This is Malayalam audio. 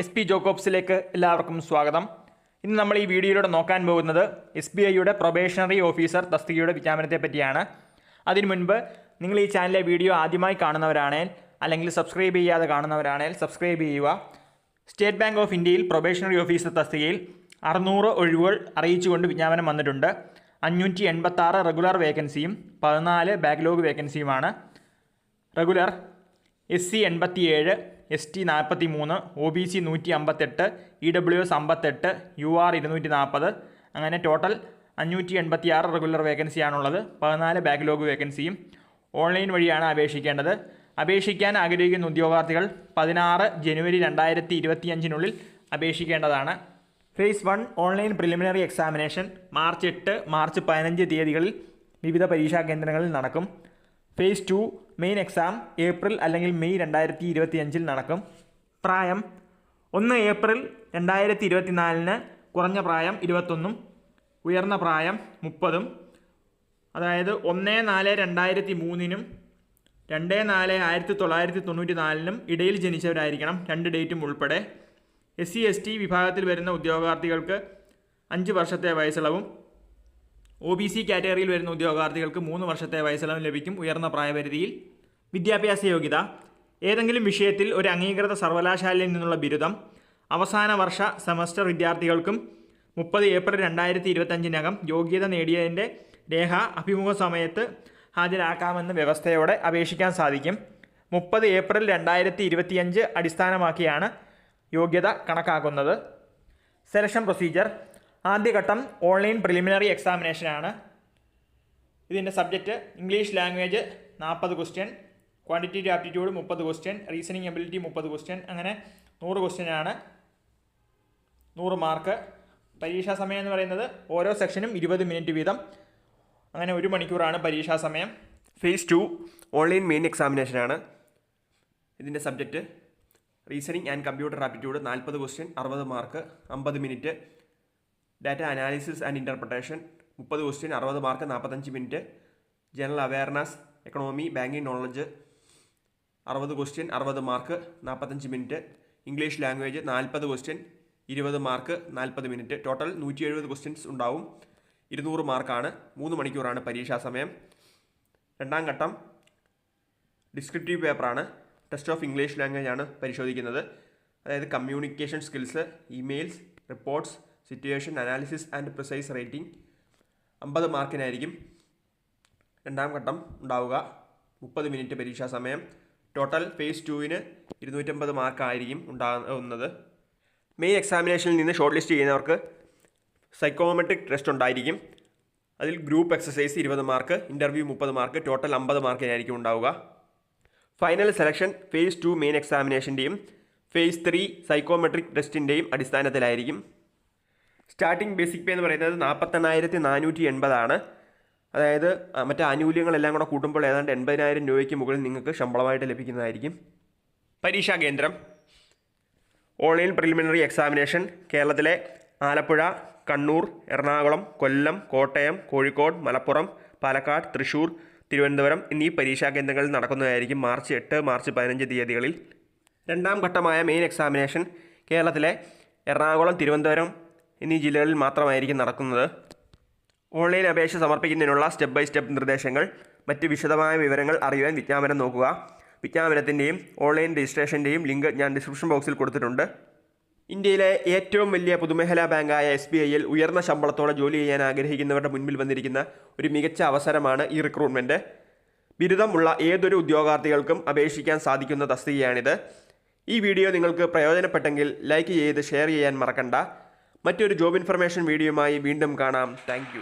എസ് പി ജോക്കോബ്സിലേക്ക് എല്ലാവർക്കും സ്വാഗതം. ഇന്ന് നമ്മൾ ഈ വീഡിയോയിലൂടെ നോക്കാൻ പോകുന്നത് എസ് ബി ഐയുടെ പ്രൊബേഷണറി ഓഫീസർ തസ്തികയുടെ വിജ്ഞാപനത്തെ പറ്റിയാണ്. അതിനു മുൻപ് നിങ്ങൾ ഈ ചാനലിലെ വീഡിയോ ആദ്യമായി കാണുന്നവരാണേൽ അല്ലെങ്കിൽ സബ്സ്ക്രൈബ് ചെയ്യാതെ കാണുന്നവരാണേൽ സബ്സ്ക്രൈബ് ചെയ്യുക. സ്റ്റേറ്റ് ബാങ്ക് ഓഫ് ഇന്ത്യയിൽ പ്രൊബേഷണറി ഓഫീസർ തസ്തികയിൽ അറുന്നൂറ് ഒഴിവുകൾ അറിയിച്ചുകൊണ്ട് വിജ്ഞാപനം വന്നിട്ടുണ്ട്. അഞ്ഞൂറ്റി എൺപത്താറ് റെഗുലർ വേക്കൻസിയും പതിനാല് ബാക്ക്ലോഗ് വേക്കൻസിയുമാണ്. റെഗുലർ എസ് സി എൺപത്തിയേഴ് എസ് ടി നാൽപ്പത്തി മൂന്ന് ഒ ബി സി നൂറ്റി അമ്പത്തെട്ട് ഇ ഡബ്ല്യു എസ് അമ്പത്തെട്ട് യു ആർ ഇരുന്നൂറ്റി നാൽപ്പത് അങ്ങനെ ടോട്ടൽ അഞ്ഞൂറ്റി എൺപത്തി ആറ് റെഗുലർ വേക്കൻസിയാണുള്ളത് പതിനാല് ബാക്ക്ലോഗ് വേക്കൻസിയും ഓൺലൈൻ വഴിയാണ് അപേക്ഷിക്കേണ്ടത്. അപേക്ഷിക്കാൻ ആഗ്രഹിക്കുന്ന ഉദ്യോഗാർത്ഥികൾ പതിനാറ് ജനുവരി രണ്ടായിരത്തി ഇരുപത്തിയഞ്ചിനുള്ളിൽ അപേക്ഷിക്കേണ്ടതാണ്. Phase one online preliminary examination March എട്ട് മാർച്ച് പതിനഞ്ച് തീയതികളിൽ വിവിധ പരീക്ഷാ കേന്ദ്രങ്ങളിൽ നടക്കും. Phase two main exam April അല്ലെങ്കിൽ മെയ് രണ്ടായിരത്തി ഇരുപത്തിയഞ്ചിൽ നടക്കും. പ്രായം ഒന്ന് ഏപ്രിൽ രണ്ടായിരത്തി ഇരുപത്തിനാലിന് കുറഞ്ഞ പ്രായം ഇരുപത്തൊന്നും ഉയർന്ന പ്രായം മുപ്പതും അതായത് ഒന്ന് നാല് രണ്ടായിരത്തി മൂന്നിനും രണ്ട് നാല് ആയിരത്തി തൊള്ളായിരത്തി തൊണ്ണൂറ്റി നാലിനും ഇടയിൽ ജനിച്ചവരായിരിക്കണം രണ്ട് ഡേറ്റും ഉൾപ്പെടെ. എസ് സി എസ് ടി വിഭാഗത്തിൽ വരുന്ന ഉദ്യോഗാർത്ഥികൾക്ക് അഞ്ച് വർഷത്തെ വയസ്സിളവും ഒ ബി സി കാറ്റഗറിയിൽ വരുന്ന ഉദ്യോഗാർത്ഥികൾക്ക് മൂന്ന് വർഷത്തെ വയസ്സിളവും ലഭിക്കും ഉയർന്ന പ്രായപരിധിയിൽ. വിദ്യാഭ്യാസ യോഗ്യത. ഏതെങ്കിലും വിഷയത്തിൽ ഒരു അംഗീകൃത സർവകലാശാലയിൽ നിന്നുള്ള ബിരുദം. അവസാന വർഷ സെമസ്റ്റർ വിദ്യാർത്ഥികൾക്കും മുപ്പത് ഏപ്രിൽ രണ്ടായിരത്തി ഇരുപത്തഞ്ചിനകം യോഗ്യത നേടിയതിന്റെ രേഖ അഭിമുഖ സമയത്ത് ഹാജരാക്കാമെന്ന വ്യവസ്ഥയോടെ അപേക്ഷിക്കാൻ സാധിക്കും. മുപ്പത് ഏപ്രിൽ രണ്ടായിരത്തി ഇരുപത്തിയഞ്ച് അടിസ്ഥാനമാക്കിയാണ് യോഗ്യത കണക്കാക്കുന്നത്. സെലക്ഷൻ പ്രൊസീജിയർ ആദ്യഘട്ടം ഓൺലൈൻ പ്രിലിമിനറി എക്സാമിനേഷനാണ് ഇതിന്റെ സബ്ജക്റ്റ് ഇംഗ്ലീഷ് ലാംഗ്വേജ് നാൽപ്പത് ക്വസ്റ്റ്യൻ ക്വാണ്ടിറ്റേറ്റീവ് ആപ്റ്റിറ്റ്യൂഡ് മുപ്പത് ക്വസ്റ്റ്യൻ റീസണിങ് എബിലിറ്റി മുപ്പത് ക്വസ്റ്റ്യൻ അങ്ങനെ നൂറ് ക്വസ്റ്റ്യനാണ് നൂറ് മാർക്ക് പരീക്ഷാ സമയം എന്ന് പറയുന്നത് ഓരോ സെക്ഷനും ഇരുപത് മിനിറ്റ് വീതം. അങ്ങനെ ഒരു മണിക്കൂറാണ് പരീക്ഷാ സമയം. ഫേസ് ടു ഓൺലൈൻ മെയിൻ എക്സാമിനേഷനാണ് ഇതിന്റെ subject reasoning and computer aptitude നാൽപ്പത് ക്വസ്റ്റ്യൻ അറുപത് മാർക്ക് അമ്പത് minute data analysis and interpretation മുപ്പത് ക്വസ്റ്റ്യൻ അറുപത് മാർക്ക് നാൽപ്പത്തഞ്ച് minute general awareness economy banking knowledge അറുപത് ക്വസ്റ്റ്യൻ അറുപത് മാർക്ക് നാൽപ്പത്തഞ്ച് മിനിറ്റ് ഇംഗ്ലീഷ് ലാംഗ്വേജ് നാൽപ്പത് ക്വസ്റ്റ്യൻ ഇരുപത് മാർക്ക് നാൽപ്പത് മിനിറ്റ് ടോട്ടൽ നൂറ്റി എഴുപത് ക്വസ്റ്റ്യൻസ് ഉണ്ടാവും. ഇരുന്നൂറ് മാർക്കാണ് മൂന്ന് മണിക്കൂറാണ് പരീക്ഷാ സമയം. രണ്ടാം ഘട്ടം ഡിസ്ക്രിപ്റ്റീവ് പേപ്പറാണ് ടെസ്റ്റ് ഓഫ് ഇംഗ്ലീഷ് ലാംഗ്വേജ് ആണ് പരിശോധിക്കുന്നത്. അതായത് communication skills emails reports situation analysis and precise rating അമ്പത് മാർക്കിനായിരിക്കും രണ്ടാം ഘട്ടം ഉണ്ടാവുക. മുപ്പത് മിനിറ്റ് പരീക്ഷാ സമയം. ടോട്ടൽ ഫേസ് ടുവിന് ഇരുന്നൂറ്റമ്പത് മാർക്കായിരിക്കും ഉണ്ടാകുന്നത് മെയിൻ എക്സാമിനേഷനിൽ നിന്ന് ഷോർട്ട് ലിസ്റ്റ് ചെയ്യുന്നവർക്ക് സൈക്കോമെട്രിക് ടെസ്റ്റ് ഉണ്ടായിരിക്കും. അതിൽ ഗ്രൂപ്പ് എക്സസൈസ് ഇരുപത് മാർക്ക് ഇന്റർവ്യൂ മുപ്പത് മാർക്ക് ടോട്ടൽ അമ്പത് മാർക്കിനായിരിക്കും ഉണ്ടാവുക. Final selection phase two main എക്സാമിനേഷന്റെയും phase three psychometric ടെസ്റ്റിന്റെയും അടിസ്ഥാനത്തിലായിരിക്കും. സ്റ്റാർട്ടിംഗ് ബേസിക് പേ എന്ന് പറയുന്നത് നാൽപ്പത്തെണ്ണായിരത്തി നാനൂറ്റി എൺപതാണ് അതായത് മറ്റേ മറ്റ് ആനുകൂല്യങ്ങളെല്ലാം കൂടെ കൂട്ടുമ്പോൾ ഏതാണ്ട് എൺപതിനായിരം രൂപയ്ക്ക് മുകളിൽ നിങ്ങൾക്ക് ശമ്പളമായിട്ട് ലഭിക്കുന്നതായിരിക്കും. പരീക്ഷാ കേന്ദ്രം ഓൺലൈൻ പ്രിലിമിനറി എക്സാമിനേഷൻ കേരളത്തിലെ ആലപ്പുഴ കണ്ണൂർ എറണാകുളം കൊല്ലം കോട്ടയം കോഴിക്കോട് മലപ്പുറം പാലക്കാട് തൃശ്ശൂർ തിരുവനന്തപുരം എന്നീ പരീക്ഷാ കേന്ദ്രങ്ങളിൽ നടക്കുന്നതായിരിക്കും മാർച്ച് എട്ട് മാർച്ച് പതിനഞ്ച് തീയതികളിൽ. രണ്ടാം ഘട്ടമായ മെയിൻ എക്സാമിനേഷൻ കേരളത്തിലെ എറണാകുളം തിരുവനന്തപുരം എന്നീ ജില്ലകളിൽ മാത്രമായിരിക്കും നടക്കുന്നത്. ഓൺലൈൻ അപേക്ഷ സമർപ്പിക്കുന്നതിനുള്ള സ്റ്റെപ്പ് ബൈ സ്റ്റെപ്പ് നിർദ്ദേശങ്ങൾ മറ്റ് വിശദമായ വിവരങ്ങൾ അറിയുവാൻ വിജ്ഞാപനം നോക്കുക. വിജ്ഞാപനത്തിന്റെയും ഓൺലൈൻ രജിസ്ട്രേഷന്റെയും ലിങ്ക് ഞാൻ ഡിസ്ക്രിപ്ഷൻ ബോക്സിൽ കൊടുത്തിട്ടുണ്ട്. ഇന്ത്യയിലെ ഏറ്റവും വലിയ പൊതുമേഖലാ ബാങ്കായ എസ് ബി ഐയിൽ ഉയർന്ന ശമ്പളത്തോടെ ജോലി ചെയ്യാൻ ആഗ്രഹിക്കുന്നവരുടെ മുൻപിൽ വന്നിരിക്കുന്ന ഒരു മികച്ച അവസരമാണ് ഈ റിക്രൂട്ട്മെന്റ് ബിരുദമുള്ള ഏതൊരു ഉദ്യോഗാർത്ഥികൾക്കും അപേക്ഷിക്കാൻ സാധിക്കുന്ന തസ്തികയാണിത്. ഈ വീഡിയോ നിങ്ങൾക്ക് പ്രയോജനപ്പെട്ടെങ്കിൽ ലൈക്ക് ചെയ്ത് ഷെയർ ചെയ്യാൻ മറക്കണ്ട. മറ്റൊരു ജോബ് ഇൻഫർമേഷൻ വീഡിയോയുമായി വീണ്ടും കാണാം. താങ്ക്